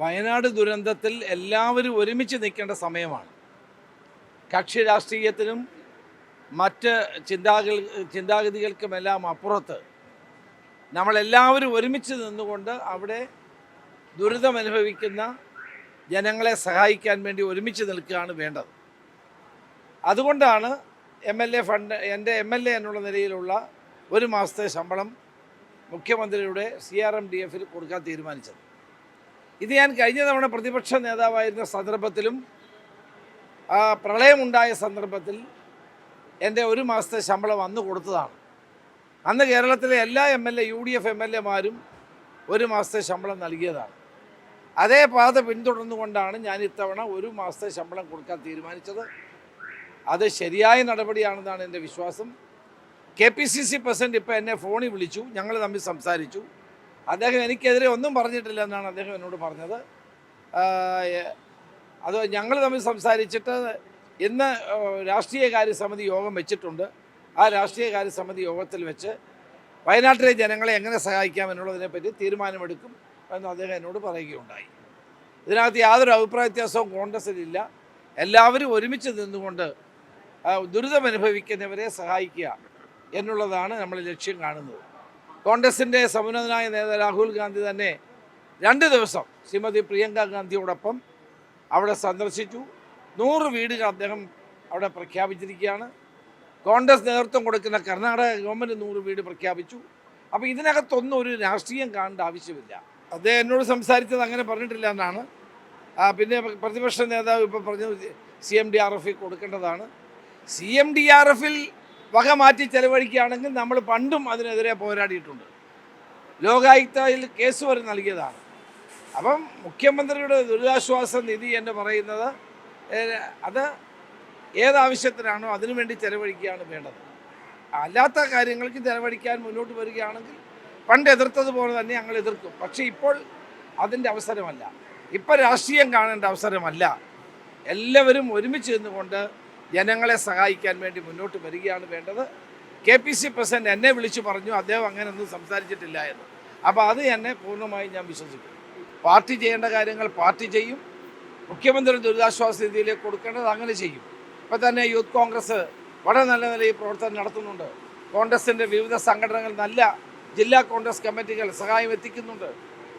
വയനാട് ദുരന്തത്തിൽ എല്ലാവരും ഒരുമിച്ച് നിൽക്കേണ്ട സമയമാണ്. കക്ഷി രാഷ്ട്രീയത്തിനും മറ്റ് ചിന്താഗ ചിന്താഗതികൾക്കുമെല്ലാം അപ്പുറത്ത് നമ്മളെല്ലാവരും ഒരുമിച്ച് നിന്നുകൊണ്ട് അവിടെ ദുരിതമനുഭവിക്കുന്ന ജനങ്ങളെ സഹായിക്കാൻ വേണ്ടി ഒരുമിച്ച് നിൽക്കുകയാണ് വേണ്ടത്. അതുകൊണ്ടാണ് എം എൽ എ ഫണ്ട് എന്റെ എം എൽ എ എന്നുള്ള നിലയിലുള്ള ഒരു മാസത്തെ ശമ്പളം മുഖ്യമന്ത്രിയുടെ സി ആർ എം ഡി എഫിൽ കൊടുക്കാൻ തീരുമാനിച്ചത്. ഇത് ഞാൻ കഴിഞ്ഞ തവണ പ്രതിപക്ഷ നേതാവായിരുന്ന സന്ദർഭത്തിലും ആ പ്രളയമുണ്ടായ സന്ദർഭത്തിൽ എന്റെ ഒരു മാസത്തെ ശമ്പളം അന്ന് കൊടുത്തതാണ്. അന്ന് കേരളത്തിലെ എല്ലാ M L A U D F M L എമാരും ഒരു മാസത്തെ ശമ്പളം നൽകിയതാണ്. അതേ പാത പിന്തുടർന്നുകൊണ്ടാണ് ഞാൻ ഇത്തവണ ഒരു മാസത്തെ ശമ്പളം കൊടുക്കാൻ തീരുമാനിച്ചത്. അത് ശരിയായ നടപടിയാണെന്നാണ് എന്റെ വിശ്വാസം. K P C C president ഇപ്പോൾ എന്നെ ഫോണിൽ വിളിച്ചു ഞങ്ങൾ തമ്മിൽ സംസാരിച്ചു. അദ്ദേഹം എനിക്കെതിരെ ഒന്നും പറഞ്ഞിട്ടില്ല എന്നാണ് അദ്ദേഹം എന്നോട് പറഞ്ഞത്. അത് ഞങ്ങൾ തമ്മിൽ സംസാരിച്ചിട്ട് ഇന്ന് രാഷ്ട്രീയകാര്യ സമിതി യോഗം വെച്ചിട്ടുണ്ട്. ആ രാഷ്ട്രീയകാര്യ സമിതി യോഗത്തിൽ വെച്ച് വയനാട്ടിലെ ജനങ്ങളെ എങ്ങനെ സഹായിക്കാം എന്നുള്ളതിനെപ്പറ്റി തീരുമാനമെടുക്കും എന്ന് അദ്ദേഹം എന്നോട് പറയുകയുണ്ടായി. ഇതിനകത്ത് യാതൊരു അഭിപ്രായ വ്യത്യാസവും കോൺഗ്രസിലില്ല. എല്ലാവരും ഒരുമിച്ച് നിന്നുകൊണ്ട് ദുരിതമനുഭവിക്കുന്നവരെ സഹായിക്കുക എന്നുള്ളതാണ് നമ്മൾ ലക്ഷ്യം കാണുന്നത്. കോൺഗ്രസിന്റെ സമുന്നതനായ നേതാവ് രാഹുൽ ഗാന്ധി തന്നെ രണ്ട് ദിവസം ശ്രീമതി പ്രിയങ്ക ഗാന്ധിയോടൊപ്പം അവിടെ സന്ദർശിച്ചു. നൂറ് വീടുകൾ അദ്ദേഹം അവിടെ പ്രഖ്യാപിച്ചിരിക്കുകയാണ്. കോൺഗ്രസ് നേതൃത്വം കൊടുക്കുന്ന കർണാടക ഗവൺമെന്റ് നൂറ് വീട് പ്രഖ്യാപിച്ചു. അപ്പോൾ ഇതിനകത്തൊന്നും ഒരു രാഷ്ട്രീയം കാണേണ്ട ആവശ്യമില്ല. അദ്ദേഹം എന്നോട് സംസാരിച്ചത് അങ്ങനെ പറഞ്ഞിട്ടില്ല എന്നാണ്. പിന്നെ പ്രതിപക്ഷ നേതാവ് ഇപ്പോൾ പറഞ്ഞു സി എം ഡി ആർ എഫിൽ കൊടുക്കേണ്ടതാണ്. സി എം ഡി ആർ എഫിൽ വക മാറ്റി ചെലവഴിക്കുകയാണെങ്കിൽ നമ്മൾ പണ്ടും അതിനെതിരെ പോരാടിയിട്ടുണ്ട്. ലോകായുക്തയിൽ കേസ് വരെ നൽകിയതാണ്. അപ്പം മുഖ്യമന്ത്രിയുടെ ദുരിതാശ്വാസ നിധി എന്ന് പറയുന്നത് അത് ഏതാവശ്യത്തിനാണോ അതിനു വേണ്ടി ചെലവഴിക്കുകയാണ് വേണ്ടത്. അല്ലാത്ത കാര്യങ്ങൾക്ക് ചെലവഴിക്കാൻ മുന്നോട്ട് വരികയാണെങ്കിൽ പണ്ട് എതിർത്തതുപോലെ തന്നെ ഞങ്ങൾ എതിർക്കും. പക്ഷേ ഇപ്പോൾ അതിന്റെ അവസരമല്ല. ഇപ്പം രാഷ്ട്രീയം കാണേണ്ട അവസരമല്ല. എല്ലാവരും ഒരുമിച്ച് നിന്നുകൊണ്ട് ജനങ്ങളെ സഹായിക്കാൻ വേണ്ടി മുന്നോട്ട് വരികയാണ് വേണ്ടത്. കെ പി സി പ്രസിഡന്റ് എന്നെ വിളിച്ചു പറഞ്ഞു അദ്ദേഹം അങ്ങനെ ഒന്നും സംസാരിച്ചിട്ടില്ല എന്ന്. അപ്പോൾ അത് എന്നെ പൂർണമായും ഞാൻ വിശ്വസിക്കുന്നു പാർട്ടി ചെയ്യേണ്ട കാര്യങ്ങൾ പാർട്ടി ചെയ്യും. മുഖ്യമന്ത്രി ദുരിതാശ്വാസ നിധിയിലേക്ക് കൊടുക്കേണ്ടത് അങ്ങനെ ചെയ്യും. ഇപ്പം തന്നെ യൂത്ത് കോൺഗ്രസ് വളരെ നല്ല നിലയിൽ പ്രവർത്തനം നടത്തുന്നുണ്ട്. കോൺഗ്രസിന്റെ വിവിധ സംഘടനകൾ നല്ല ജില്ലാ കോൺഗ്രസ് കമ്മിറ്റികൾ സഹായം എത്തിക്കുന്നുണ്ട്.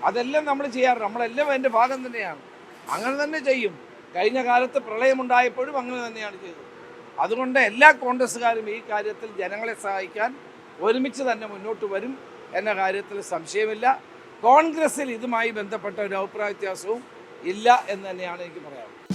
അതെല്ലാം നമ്മൾ ചെയ്യാറ്. നമ്മളെല്ലാം അതിന്റെ ഭാഗം തന്നെയാണ്. അങ്ങനെ തന്നെ ചെയ്യും. കഴിഞ്ഞ കാലത്ത് പ്രളയമുണ്ടായപ്പോഴും അങ്ങനെ തന്നെയാണ് ചെയ്തത്. അതുകൊണ്ട് എല്ലാ കോൺഗ്രസ്സുകാരും ഈ കാര്യത്തിൽ ജനങ്ങളെ സഹായിക്കാൻ ഒരുമിച്ച് തന്നെ മുന്നോട്ട് വരും എന്ന കാര്യത്തിൽ സംശയമില്ല. കോൺഗ്രസ്സിൽ ഇതുമായി ബന്ധപ്പെട്ട ഒരു അഭിപ്രായ വ്യത്യാസവും ഇല്ല എന്ന് തന്നെയാണ് എനിക്ക് പറയാനുള്ളത്.